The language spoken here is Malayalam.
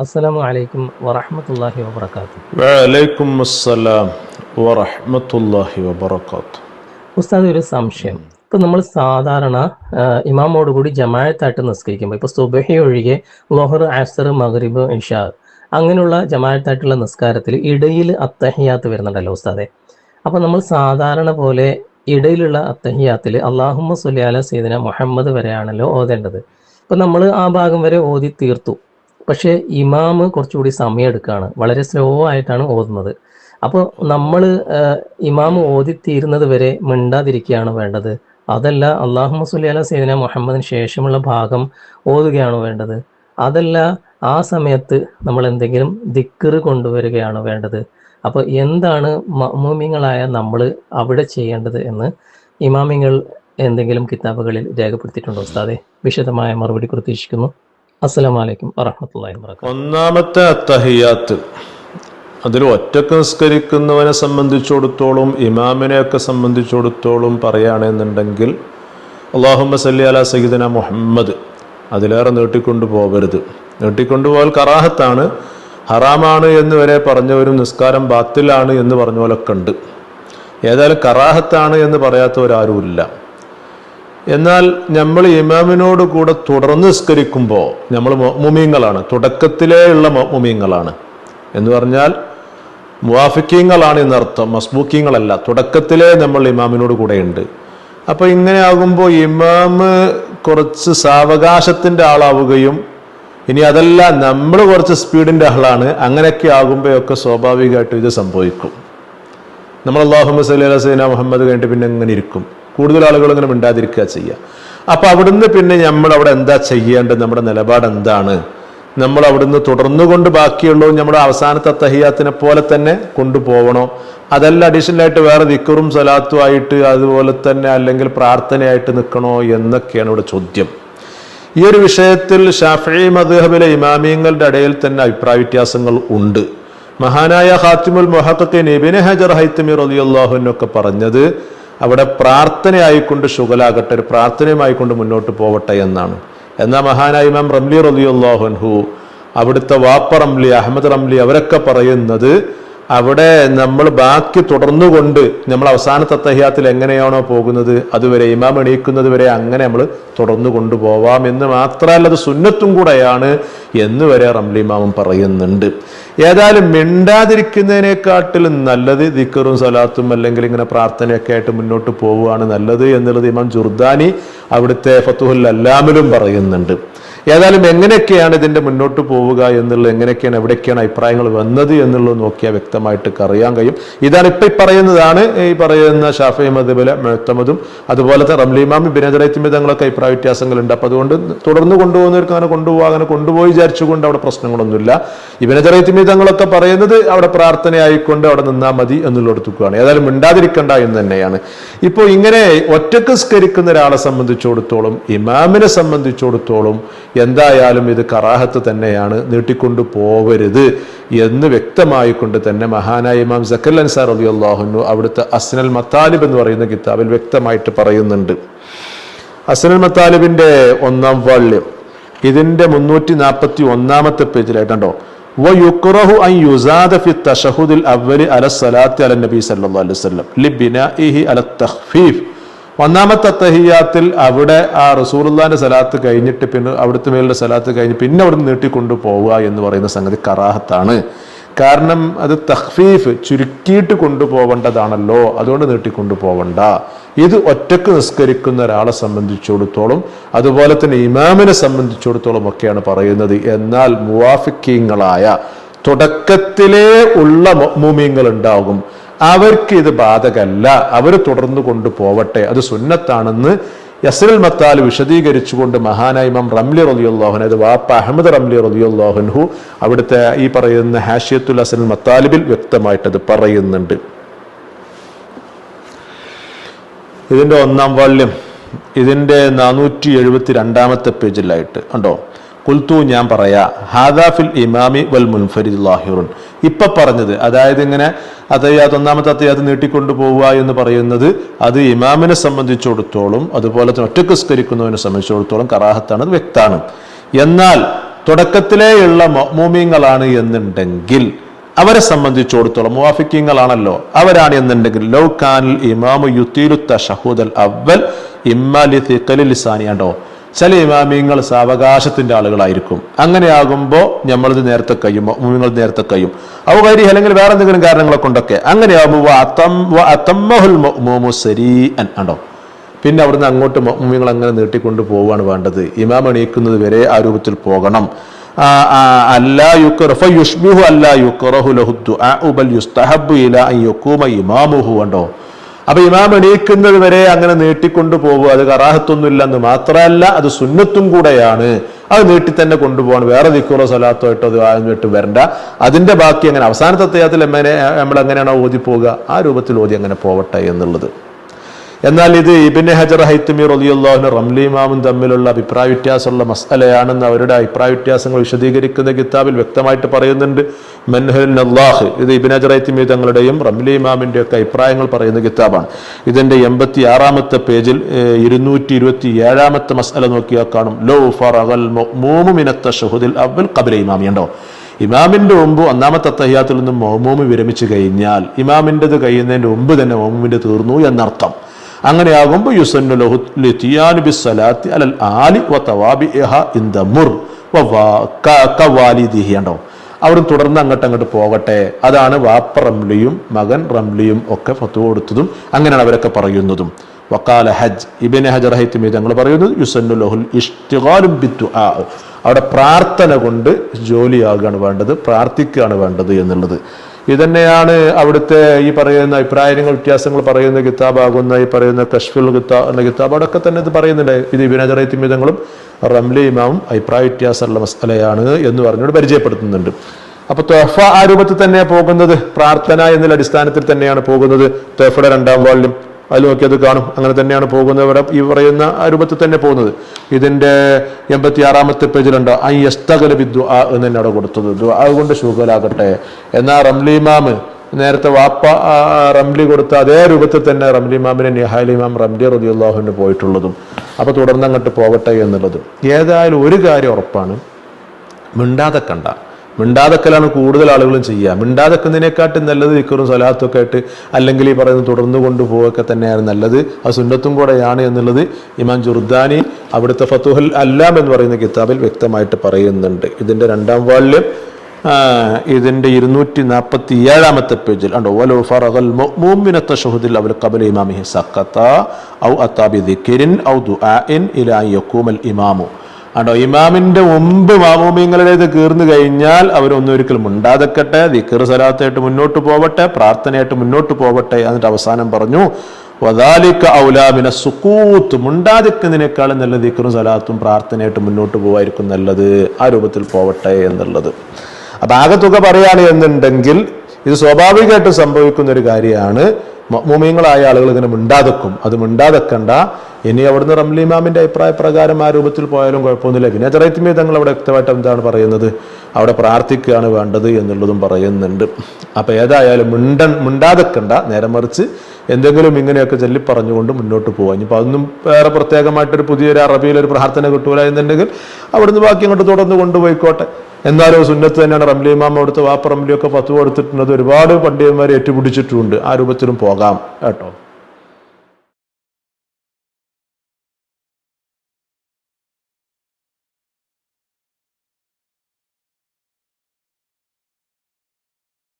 അസ്സലാമു അലൈക്കും വലൈക്കും അസ്സലാം ഉസ്താദ് ഒരു സംശയം. ഇപ്പൊ നമ്മൾ സാധാരണ ഇമാമോട് കൂടി ജമായത്തായിട്ട് നിസ്കരിക്കുമ്പോൾ ഇപ്പൊ സുബഹി ഒഴികെ ലൊഹർ ആസർ മഗ്രിബ് ഇഷാ അങ്ങനെയുള്ള ജമായത്തായിട്ടുള്ള നിസ്കാരത്തിൽ ഇടയിൽ അത്തഹിയാത്ത് വരുന്നുണ്ടല്ലോ ഉസ്താദെ. അപ്പൊ നമ്മൾ സാധാരണ പോലെ ഇടയിലുള്ള അത്തഹിയാത്തിൽ അള്ളാഹുമ്മ സുല്ലാല സീദന മുഹമ്മദ് വരെയാണല്ലോ ഓതേണ്ടത്. ഇപ്പൊ നമ്മൾ ആ ഭാഗം വരെ ഓതി തീർത്തു. പക്ഷേ ഇമാമ് കുറച്ചുകൂടി സമയം എടുക്കുകയാണ്. വളരെ സ്ലോ ആയിട്ടാണ് ഓതുന്നത്. അപ്പോൾ നമ്മൾ ഇമാമ് ഓതിത്തീരുന്നത് വരെ മിണ്ടാതിരിക്കുകയാണ് വേണ്ടത്. അതല്ല അള്ളാഹു സുല്ലി അല സൈദന മുഹമ്മദിന് ശേഷമുള്ള ഭാഗം ഓതുകയാണ് വേണ്ടത്? അതല്ല ആ സമയത്ത് നമ്മൾ എന്തെങ്കിലും ദിക്കറ് കൊണ്ടുവരികയാണ് വേണ്ടത്? അപ്പോൾ എന്താണ് മമൂമിങ്ങളായ നമ്മൾ അവിടെ ചെയ്യേണ്ടത് എന്ന് ഇമാമിങ്ങൾ എന്തെങ്കിലും കിതാബുകളിൽ രേഖപ്പെടുത്തിയിട്ടുണ്ടോ ഉസ്താദെ? വിശദമായ മറുപടി പ്രതീക്ഷിക്കുന്നു. ഒന്നാമത്തെ അത്തഹിയാത്ത്. അതിൽ ഒറ്റയ്ക്ക് നിസ്കരിക്കുന്നവനെ സംബന്ധിച്ചിടത്തോളം ഇമാമിനെയൊക്കെ സംബന്ധിച്ചിടത്തോളം പറയുകയാണെന്നുണ്ടെങ്കിൽ അള്ളാഹുമ്മ സല്ലി അല സഹിദന മുഹമ്മദ് അതിലേറെ നീട്ടിക്കൊണ്ടു പോകരുത്. നീട്ടിക്കൊണ്ടുപോകൽ കറാഹത്താണ്. ഹറാമാണ് എന്ന് വരെ പറഞ്ഞവരും നിസ്കാരം ബാത്തിലാണ് എന്ന് പറഞ്ഞ പോലൊക്കെ ഉണ്ട്. ഏതായാലും കറാഹത്താണ് എന്ന് പറയാത്തവരാരുമില്ല. എന്നാൽ നമ്മൾ ഇമാമിനോട് കൂടെ തുടർന്ന് നിസ്കരിക്കുമ്പോൾ നമ്മൾ മുമീങ്ങളാണ്. തുടക്കത്തിലേ ഉള്ള മുമീങ്ങളാണ്. എന്ന് പറഞ്ഞാൽ മുവാഫിക്കീങ്ങളാണ് എന്നർത്ഥം മസ്ബൂക്കിങ്ങളല്ല. തുടക്കത്തിലേ നമ്മൾ ഇമാമിനോട് കൂടെ ഉണ്ട് അപ്പൊ ഇങ്ങനെ ആകുമ്പോൾ ഇമാമ് കുറച്ച് സാവകാശത്തിന്റെ ആളാവുകയും ഇനി അതല്ല നമ്മൾ കുറച്ച് സ്പീഡിന്റെ ആളാണ്. അങ്ങനെയൊക്കെ ആകുമ്പോഴൊക്കെ സ്വാഭാവികമായിട്ടും ഇത് സംഭവിക്കും. നമ്മൾ അള്ളാഹു അലൈഹി അലസൈന മുഹമ്മദ് കഴിഞ്ഞിട്ട് പിന്നെ ഇങ്ങനെ ഇരിക്കും. കൂടുതൽ ആളുകൾ ഇങ്ങനെ മിണ്ടാതിരിക്കുക ചെയ്യുക. അപ്പോൾ അവിടുന്ന് പിന്നെ നമ്മൾ അവിടെ എന്താ ചെയ്യേണ്ടത്? നമ്മുടെ നിലപാട് എന്താണ്? നമ്മൾ അവിടുന്ന് തുടർന്നു കൊണ്ട് ബാക്കിയുള്ളൂ നമ്മുടെ അവസാനത്തെ തഹിയാത്തിനെ പോലെ തന്നെ കൊണ്ടുപോകണോ അതല്ല അഡീഷണൽ ആയിട്ട് വേറെ ദിക്കറും സലാത്തും ആയിട്ട് അതുപോലെ തന്നെ അല്ലെങ്കിൽ പ്രാർത്ഥനയായിട്ട് നിൽക്കണോ എന്നൊക്കെയാണ് ഇവിടെ ചോദ്യം. ഈ ഒരു വിഷയത്തിൽ ഷാഫി മദ്ഹബിലെ ഇമാമിയങ്ങളുടെ ഇടയിൽ തന്നെ അഭിപ്രായ വ്യത്യാസങ്ങൾ ഉണ്ട്. മഹാനായ ഹാത്തിമുൽ മൊഹക്കത്തെ ഇബിന് ഹജർ ഹൈത്തമി റലിയല്ലാഹുവിനൊക്കെ പറഞ്ഞത് അവിടെ പ്രാർത്ഥനയായിക്കൊണ്ട് ശുഗലാകട്ടെ ഒരു പ്രാർത്ഥനയുമായിക്കൊണ്ട് മുന്നോട്ട് പോവട്ടെ എന്നാണ്. എന്നാൽ മഹാനായ ഇമാം റംലി റലിയല്ലാഹുൻഹു അവിടുത്തെ വാപ്പ റംലി അഹമ്മദ് റംലി അവരൊക്കെ പറയുന്നത് അവിടെ നമ്മൾ ബാക്കി തുടർന്നുകൊണ്ട് നമ്മൾ അവസാനത്തെ തഹ്യാത്തിൽ എങ്ങനെയാണോ പോകുന്നത് അതുവരെ ഇമാം എണീക്കുന്നത് വരെ അങ്ങനെ നമ്മൾ തുടർന്നു കൊണ്ടുപോവാം എന്ന് മാത്രമല്ല അത് സുന്നത്തും കൂടെയാണ് എന്ന് വരെ റംലി ഇമാമും പറയുന്നുണ്ട്. ഏതായാലും മിണ്ടാതിരിക്കുന്നതിനെക്കാട്ടിലും നല്ലത് ദിക്കറും സലാത്തും അല്ലെങ്കിൽ ഇങ്ങനെ പ്രാർത്ഥനയൊക്കെ ആയിട്ട് മുന്നോട്ട് പോവുകയാണ് നല്ലത് എന്നുള്ളത് ഇമാം ജുർദാനി അവിടുത്തെ ഫത്തുഹുൽ അല്ലാമിലും പറയുന്നുണ്ട്. ഏതായാലും എങ്ങനെയൊക്കെയാണ് ഇതിന്റെ മുന്നോട്ട് പോവുക എന്നുള്ളത് എങ്ങനെയൊക്കെയാണ് എവിടെയൊക്കെയാണ് അഭിപ്രായങ്ങൾ വന്നത് എന്നുള്ളത് നോക്കിയാൽ വ്യക്തമായിട്ട് അറിയാൻ കഴിയും. ഇതാണ് ഇപ്പം ഈ പറയുന്നതാണ് ഈ പറയുന്ന ഷാഫി മദബിലെ അതുപോലെ അതുപോലത്തെ റംലിമാമി ബിനജറൈത്തിമി തങ്ങളൊക്കെ അഭിപ്രായ വ്യത്യാസങ്ങളുണ്ട്. അപ്പം അതുകൊണ്ട് തുടർന്ന് കൊണ്ടുപോകുന്നവർക്ക് അങ്ങനെ കൊണ്ടുപോകാൻ അങ്ങനെ കൊണ്ടുപോയി വിചാരിച്ചുകൊണ്ട് അവിടെ പ്രശ്നങ്ങളൊന്നുമില്ല. ഇബിനജറൈത്തിമി തങ്ങളൊക്കെ പറയുന്നത് അവിടെ പ്രാർത്ഥനയായിക്കൊണ്ട് അവിടെ നിന്നാൽ മതി എന്നുള്ളിടത്തുക്കാണ്. ഏതായാലും മിണ്ടാതിരിക്കണ്ട എന്ന് തന്നെയാണ്. ഇപ്പോൾ ഇങ്ങനെ ഒറ്റയ്ക്ക് സ്കരിക്കുന്ന ഒരാളെ സംബന്ധിച്ചിടത്തോളം ഇമാമിനെ സംബന്ധിച്ചിടത്തോളം എന്തായാലും ഇത് കറാഹത്ത് തന്നെയാണ്. നീട്ടിക്കൊണ്ടു പോവരുത് എന്ന് വ്യക്തമായിക്കൊണ്ട് തന്നെ മഹാനായ ഇമാം സക്കൽ അൻസാർ അലി അള്ളാഹുനു അവിടുത്തെ അസ്നൽ മത്താലിബ് എന്ന് പറയുന്ന കിതാബിൽ വ്യക്തമായിട്ട് പറയുന്നുണ്ട്. അസ്നൽ മത്താലിബിന്റെ ഒന്നാം വാള്യം ഇതിന്റെ മുന്നൂറ്റി നാൽപ്പത്തി ഒന്നാമത്തെ പേജിലായിട്ടുണ്ടോ വയുക്റഹു അൻ യുസാദ ഫി അവലി അല സലാത്തി അല നബി സല്ലല്ലാഹു അലൈഹി വസല്ലം. ലിബിനാഇഹി അല ഒന്നാമത്തെ തഹിയാത്തിൽ അവിടെ ആ റസൂറുല്ലാന്റെ സലാത്ത് കഴിഞ്ഞിട്ട് പിന്നെ അവിടുത്തെ മേലുള്ള സലാത്ത് കഴിഞ്ഞ് പിന്നെ അവിടെ നിന്ന് നീട്ടിക്കൊണ്ടു പോവുക എന്ന് പറയുന്ന സംഗതി കറാഹത്താണ്. കാരണം അത് തഹ്ഫീഫ് ചുരുക്കിയിട്ട് കൊണ്ടുപോകേണ്ടതാണല്ലോ അതുകൊണ്ട് നീട്ടിക്കൊണ്ടു പോവണ്ട ഇത് ഒറ്റയ്ക്ക് നിസ്കരിക്കുന്ന ഒരാളെ സംബന്ധിച്ചിടത്തോളം അതുപോലെ തന്നെ ഇമാമിനെ സംബന്ധിച്ചിടത്തോളം ഒക്കെയാണ് പറയുന്നത്. എന്നാൽ മുവാഫിക്കീങ്ങളായ തുടക്കത്തിലേ ഉള്ള മൂമിയങ്ങൾ ഉണ്ടാകും അവർക്ക് ഇത് ബാധകല്ല അവർ തുടർന്നു കൊണ്ടുപോവട്ടെ അത് സുന്നത്താണെന്ന് യസറുൽ മത്താൽ വിശദീകരിച്ചുകൊണ്ട് മഹാനായ ഇമാം റംലി റലിയുള്ളാഹുൻ അത് വാപ്പ അഹമ്മദ് റംലി റലിയുള്ളാഹുൻഹു അവിടുത്തെ ഈ പറയുന്ന ഹാഷിയത്തുൽ അസൽ മത്താലിബിൽ വ്യക്തമായിട്ട് അത് പറയുന്നുണ്ട്. ഇതിന്റെ ഒന്നാം വാള്യം ഇതിന്റെ നാനൂറ്റി എഴുപത്തി രണ്ടാമത്തെ പേജിലായിട്ട് ഉണ്ടോ കുൽത്തു ഞാൻ പറയാ ഹാദാഫിൽ ഇമാമി വൽ മുൻഫരിദ് ലാഹിറുൻ. ഇപ്പൊ പറഞ്ഞത് അതായത് ഇങ്ങനെ അതയ്യാത്ത ഒന്നാമത്തെ അത്തയ്യാത്ത് നീട്ടിക്കൊണ്ടു പോവുക എന്ന് പറയുന്നത് അത് ഇമാമിനെ സംബന്ധിച്ചിടത്തോളം അതുപോലെ തന്നെ ഒറ്റയ്ക്ക് സ്കരിക്കുന്നവനെ സംബന്ധിച്ചിടത്തോളം കറാഹത്താണ് അത് വ്യക്താണ് എന്നാൽ തുടക്കത്തിലേയുള്ള മൂമിങ്ങളാണ് എന്നുണ്ടെങ്കിൽ അവരെ സംബന്ധിച്ചിടത്തോളം മുവാഫിക്കിങ്ങളാണല്ലോ അവരാണ് എന്നുണ്ടെങ്കിൽ ലൗ കാനൽ ഇമാമു യുത്തീലു ഷഹൂദൽ അവൽ ഇമ്മാലി തിക്കലിൽ ലിസാനിയാണ്ടോ? ചില ഇമാമിയങ്ങൾ സാവകാശത്തിന്റെ ആളുകളായിരിക്കും. അങ്ങനെയാകുമ്പോൾ നമ്മളത് നേരത്തെ കഴിയും മൂമിങ്ങൾ നേരത്തെ കഴിയും. അവ കരി അല്ലെങ്കിൽ വേറെ എന്തെങ്കിലും കാരണങ്ങളെ കൊണ്ടൊക്കെ. അങ്ങനെയാകുമ്പോൾ ആണ്ടോ പിന്നെ അവിടുന്ന് അങ്ങോട്ട് മുമ്മിങ്ങൾ അങ്ങനെ നീട്ടിക്കൊണ്ട് പോവുകയാണ് വേണ്ടത്. ഇമാം എണീക്കുന്നത് വരെ ആ രൂപത്തിൽ പോകണം. അല്ലാ അല്ലാ യുക്റഹു ലഹു ദുആഉ ബൽ യുസ്തഹബ്ബു ഇലാ യഖൂമ ഇമാമുഹു കണ്ടോ? അപ്പൊ ഇമാം എണീക്കുന്നത് വരെ അങ്ങനെ നീട്ടിക്കൊണ്ടു പോകുക അത് കറാഹത്തൊന്നുമില്ലെന്ന് മാത്രമല്ല അത് സുന്നത്തും കൂടെയാണ്. അത് നീട്ടി തന്നെ കൊണ്ടുപോകണം വേറെ ദിക്കുറോ ആയിട്ടോ അത് ആയിട്ട് വരണ്ട. അതിന്റെ ബാക്കി അങ്ങനെ അവസാനത്തെ അത്യാത്തിൽ എമ്മനെ നമ്മൾ എങ്ങനെയാണോ ഓതി പോവുക ആ രൂപത്തിൽ ഓതി അങ്ങനെ പോവട്ടെ എന്നുള്ളത്. എന്നാൽ ഇത് ഇബിന് ഹജർ ഹൈത്തുമീർ റലിയുള്ളാഹിന് റംലി ഇമാമും തമ്മിലുള്ള അഭിപ്രായ വ്യത്യാസമുള്ള മസലയാണെന്ന് അവരുടെ അഭിപ്രായ വ്യത്യാസങ്ങൾ വിശദീകരിക്കുന്ന കിതാബിൽ വ്യക്തമായിട്ട് പറയുന്നുണ്ട്. മെൻഹൽ ഇത് ഇബിൻ ഹജർ ഹൈത്തുമീർ തങ്ങളുടെയും റംലി ഇമാമിന്റെ ഒക്കെ അഭിപ്രായങ്ങൾ പറയുന്ന കിതാബാണ്. ഇതിന്റെ എൺപത്തി ആറാമത്തെ പേജിൽ ഇരുന്നൂറ്റി ഇരുപത്തി ഏഴാമത്തെ മസല നോക്കിയാൽ കാണും. ലോ ഫറഗൽ മൂമിനത്ത ഷഹുദിൽ അവൽ കബില ഇമാമി ഉണ്ടോ ഇമാമിന്റെ മുമ്പ് ഒന്നാമത്തെ തയ്യാത്തിൽ നിന്നും മോമൂമ് വിരമിച്ചു കഴിഞ്ഞാൽ ഇമാമിന്റെത് കഴിയുന്നതിന്റെ മുമ്പ് തന്നെ മോമുവിന്റെ തീർന്നു എന്നർത്ഥം. അങ്ങനെയാകുമ്പോൾ യുസന്നു ലഹു ലിതിയാനു ബിസ്സലാത്തി അലൽ ആലി വ തവാബിഇഹ ഇൻ ദ മുർ അവിടെ തുടർന്ന് അങ്ങോട്ട് അങ്ങോട്ട് പോകട്ടെ. അതാണ് വാപ്പ റംലിയും മകൻ റംലിയും ഒക്കെ ഫത്തു കൊടുത്തതും അങ്ങനെയാണ് അവരൊക്കെ പറയുന്നതും. വക്കാല ഹജ് ഇബിൻ ഹജർ ഹൈത്തിമി തങ്ങൾ പറയുന്നത് യുസന്നു ലഹുൽ ഇഷ്ടികാലും ബിത്തു ആ അവിടെ പ്രാർത്ഥന കൊണ്ട് ജോലിയാകുകയാണ് വേണ്ടത് പ്രാർത്ഥിക്കുകയാണ് വേണ്ടത് എന്നുള്ളത്. ഇതന്നെയാണ് അവിടുത്തെ ഈ പറയുന്ന അഭിപ്രായങ്ങൾ വ്യത്യാസങ്ങൾ പറയുന്ന കിതാബാകുന്ന ഈ പറയുന്ന കഷ്ഫുൽ കിതാ എന്ന കിതാബ് അവിടെയൊക്കെ തന്നെ ഇത് പറയുന്നുണ്ട്. ഇത് ഇബിൻ തിമിതങ്ങളും റംലി ഇമാവും അഭിപ്രായ വ്യത്യാസമുള്ള മസലയാണ് എന്ന് പറഞ്ഞുകൊണ്ട് പരിചയപ്പെടുത്തുന്നുണ്ട്. അപ്പൊ തൊഫ ആ രൂപത്തിൽ തന്നെ പോകുന്നത്? പ്രാർത്ഥന എന്നുള്ള അടിസ്ഥാനത്തിൽ തന്നെയാണ് പോകുന്നത്. തൊഫയുടെ രണ്ടാം വാളിലും അതിൽ നോക്കി അത് കാണും. അങ്ങനെ തന്നെയാണ് പോകുന്നത് ഈ പറയുന്ന രൂപത്തിൽ തന്നെ പോകുന്നത്. ഇതിന്റെ എൺപത്തി ആറാമത്തെ പേജിലുണ്ട് ഐ എസ്തകല ബിദ്വ എന്ന് തന്നെ അവിടെ കൊടുത്തത്. അതുകൊണ്ട് കൊണ്ട് എന്നാൽ എന്നാ റംലി ഇമാമ് നേരത്തെ വാപ്പ റംലി കൊടുത്ത അതേ രൂപത്തിൽ തന്നെ റംലി ഇമാമിനെ നിഹാലി ഇമാം റംലി റതിയുള്ളാഹുവിന് പോയിട്ടുള്ളതും. അപ്പോൾ തുടർന്ന് അങ്ങോട്ട് പോകട്ടെ എന്നുള്ളതും. ഏതായാലും ഒരു കാര്യം ഉറപ്പാണ് മിണ്ടാതെ കണ്ട മിണ്ടാതക്കലാണ് കൂടുതൽ ആളുകളും ചെയ്യുക. മിണ്ടാതക്കുന്നതിനെക്കാട്ടും നല്ലത് ഇക്കറും സ്വലാത്തൊക്കെ ആയിട്ട് അല്ലെങ്കിൽ ഈ പറയുന്നത് തുടർന്ന് കൊണ്ടുപോവുകയൊക്കെ തന്നെയാണ് നല്ലത്. അത് സുന്നത്തും കൂടെയാണ് എന്നുള്ളത് ഇമാം ജുർദാനി അവിടുത്തെ ഫത്തുഹൽ അല്ലാം എന്ന് പറയുന്ന കിതാബിൽ വ്യക്തമായിട്ട് പറയുന്നുണ്ട്. ഇതിന്റെ രണ്ടാം വാളിൽ ഇതിന്റെ ഇരുന്നൂറ്റി നാൽപ്പത്തി ഏഴാമത്തെ പേജിൽ ഉണ്ടോ വലോ ഫറഗൽ മുഅ്മിന ഷഹുദിൽ അവൽ ഖബല ഇമാമിഹി സഖത ഔ അത്താബി ദിക്രിൻ ഔ ദുആഇൻ ഇലാ യഖൂമൽ ഇമാമു. ആണ്ടോ ഇമാമിന്റെ മുമ്പ് മാമൂമിങ്ങളുടേത് കീർന്നു കഴിഞ്ഞാൽ അവരൊന്നും ഒരിക്കലും ഉണ്ടാതക്കട്ടെ ദിക്കർ സലാത്തായിട്ട് മുന്നോട്ട് പോവട്ടെ പ്രാർത്ഥനയായിട്ട് മുന്നോട്ട് പോവട്ടെ എന്നിട്ട് അവസാനം പറഞ്ഞു വദാലിക്ക ഔലാമിന സുക്കൂത്ത് മുണ്ടാതിക്കുന്നതിനേക്കാളും നല്ല ദിക്കറും സലാത്തും പ്രാർത്ഥനയായിട്ട് മുന്നോട്ട് പോവായിരിക്കും നല്ലത് ആ രൂപത്തിൽ പോവട്ടെ എന്നുള്ളത്. അപ്പൊ ആകെ തുക പറയാണ് എന്നുണ്ടെങ്കിൽ ഇത് സ്വാഭാവികമായിട്ട് സംഭവിക്കുന്ന ഒരു കാര്യമാണ് മുമീങ്ങളായ ആളുകൾ ഇങ്ങനെ മിണ്ടാതെക്കും. അത് മിണ്ടാതെക്കണ്ട ഇനി അവിടുന്ന് റംലി ഇമാമിന്റെ അഭിപ്രായ പ്രകാരം ആ രൂപത്തിൽ പോയാലും കുഴപ്പമൊന്നുമില്ല. പിന്നെ ചെറിയത്തിമേ തങ്ങൾ അവിടെ വ്യക്തമായിട്ട് എന്താണ് പറയുന്നത്? അവിടെ പ്രാർത്ഥിക്കുകയാണ് വേണ്ടത് എന്നുള്ളതും പറയുന്നുണ്ട്. അപ്പൊ ഏതായാലും മിണ്ട മിണ്ടാതെക്കണ്ട. നേരെ മറിച്ച് എന്തെങ്കിലും ഇങ്ങനെയൊക്കെ ചൊല്ലി പറഞ്ഞുകൊണ്ട് മുന്നോട്ട് പോകാം ഇനിയിപ്പോൾ അതൊന്നും വേറെ പ്രത്യേകമായിട്ടൊരു പുതിയൊരു അറബിയിലൊരു പ്രാർത്ഥന കിട്ടൂല എന്നുണ്ടെങ്കിൽ അവിടുന്ന് ബാക്കി അങ്ങോട്ട് തുടർന്ന് കൊണ്ടുപോയിക്കോട്ടെ. എന്നാലും സുന്നത്ത് തന്നെയാണ് റംലി ഇമാം അവിടുത്തെ വാപ്പ റംലിയൊക്കെ പത്ത് കൊടുത്തിട്ടുണ്ട് ഒരുപാട് പണ്ഡിതന്മാരെ ഏറ്റുപിടിച്ചിട്ടുമുണ്ട് ആ രൂപത്തിലും പോകാം കേട്ടോ.